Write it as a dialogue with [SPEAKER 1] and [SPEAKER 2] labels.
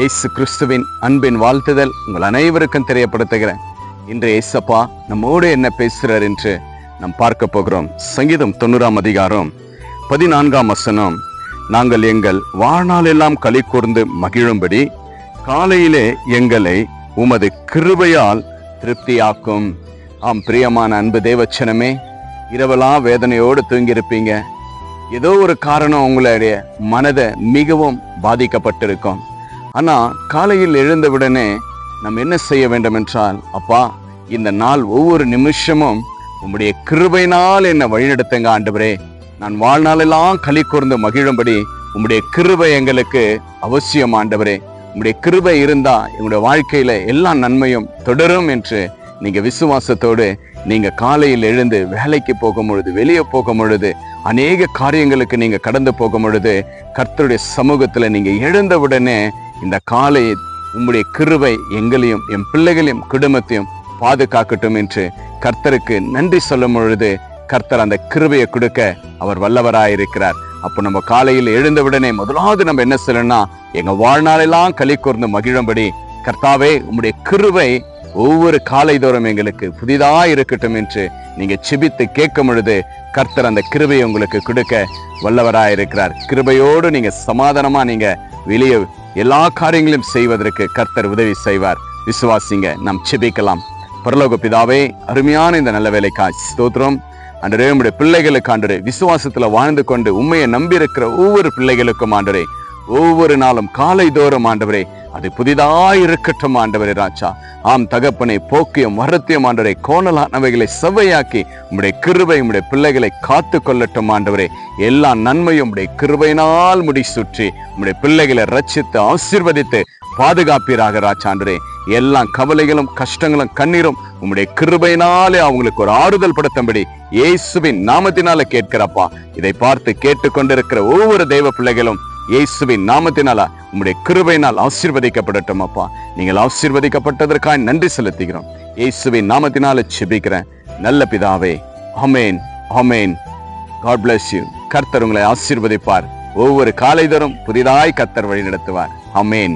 [SPEAKER 1] இயேசு கிறிஸ்துவின் அன்பின் வாழ்த்துதல் உங்கள் அனைவருக்கும் தெரியப்படுத்துகிறேன். இன்று ஏசப்பா நம்மோடு என்ன பேசுகிறார் என்று நாம் பார்க்க போகிறோம். சங்கீதம் தொண்ணூறாம் அதிகாரம் பதினான்காம் வசனம். நாங்கள் எங்கள் வாழ்நாளெல்லாம் களி கூர்ந்து மகிழும்படி காலையிலே எங்களை உமது கிருபையால் திருப்தியாக்கும். ஆம் பிரியமான அன்பு தேவச்சனமே இரவெல்லாம் வேதனையோடு தூங்கியிருப்பீங்க. ஏதோ ஒரு காரணம் உங்களுடைய மனதை மிகவும் பாதிக்கப்பட்டிருக்கும். ஆனால் காலையில் எழுந்தவுடனே நாம் என்ன செய்ய வேண்டும் என்றால் அப்பா இந்த நாள் ஒவ்வொரு நிமிஷமும் உம்முடைய கிருபையினால் என்னை வழிநடத்துங்க ஆண்டவரே. நான் வாழ்நாளெல்லாம் களி கூர்ந்து மகிழும்படி உம்முடைய கிருபை எங்களுக்கு அவசியம் ஆண்டவரே. உம்முடைய கிருபை இருந்தா எங்களுடைய வாழ்க்கையில எல்லா நன்மையும் தொடரும் என்று நீங்க விசுவாசத்தோடு நீங்க காலையில் எழுந்து வேலைக்கு போகும் பொழுது வெளியே போகும் பொழுது அநேக காரியங்களுக்கு நீங்க கடந்து போகும் பொழுது கர்த்தருடைய சமூகத்துல நீங்க எழுந்தவுடனே இந்த காலை உம்முடைய கிருவை எங்களையும் என் பிள்ளைகளையும் குடும்பத்தையும் பாதுகாக்கட்டும் என்று கர்த்தருக்கு நன்றி சொல்லும் பொழுது கர்த்தர் அந்த கிருபையை கொடுக்க அவர் வல்லவராயிருக்கிறார். அப்போ நம்ம காலையில் எழுந்தவுடனே முதலாவது நம்ம என்ன சொல்லணும்னா எங்க வாழ்நாளெல்லாம் களி கூர்ந்து மகிழும்படி கர்த்தாவே உம்முடைய கிருவை ஒவ்வொரு காலை தோறும் எங்களுக்கு புதிதா இருக்கட்டும் என்று நீங்க சிபித்து கேட்கும் பொழுது கர்த்தர் அந்த கிருபையை உங்களுக்கு கொடுக்க வல்லவராயிருக்கிறார். கிருபையோடு நீங்க சமாதானமா நீங்க வெளியே எல்லா காரியங்களையும் செய்வதற்கு கர்த்தர் உதவி செய்வார். விசுவாசிங்க நாம் செபிக்கலாம் பரலோக பிதாவே அருமையான இந்த நல்ல வேலைக்காய் ஸ்தோத்திரம். அன்றரே உம்முடைய பிள்ளைகளுக்கு ஆண்டரே விசுவாசத்துல வாழ்ந்து கொண்டு உண்மையை நம்பி இருக்கிற ஒவ்வொரு பிள்ளைகளுக்கும் ஆண்டரே ஒவ்வொரு நாளும் காலை தோறும் ஆண்டவரே அது புதிதாய் இருக்கட்டும் ஆண்டவரே ராஜா. ஆம் தகப்பனை போக்கியம் வரத்தியம் ஆண்டவரை கோணலானவைகளை செவ்வையாக்கி உம்முடைய கிருவை உம்முடைய பிள்ளைகளை காத்து கொள்ளட்டும் ஆண்டவரே. எல்லா நன்மையும் உம்முடைய கிருவையினால் முடி சுற்றி உம்முடைய பிள்ளைகளை ரச்சித்து ஆசீர்வதித்து பாதுகாப்பீராக ராஜாண்டரே எல்லா கவலைகளும் கஷ்டங்களும் கண்ணீரும் உம்முடைய கிருபையினாலே அவங்களுக்கு ஒரு ஆறுதல் படுத்தும்படி இயேசுவின் நாமத்தினால கேட்கிறப்பா. இதை பார்த்து கேட்டுக்கொண்டிருக்கிற ஒவ்வொரு தெய்வ பிள்ளைகளும் இயேசுவின் நாமத்தினால உங்களுடைய கிருபையினால் ஆசீர்வதிக்கப்படட்டும் அப்பா. நீங்கள் ஆசீர்வதிக்கப்பட்டதற்காக நன்றி செலுத்துகிறோம். இயேசுவின் நாமத்தினால செபிக்கிறேன் நல்ல பிதாவே amen amen god bless you கர்த்தர் உங்களை ஆசீர்வதிப்பார். ஒவ்வொரு காலைதரும் புதிதாய் கர்த்தர் வழி நடத்துவார் அமேன்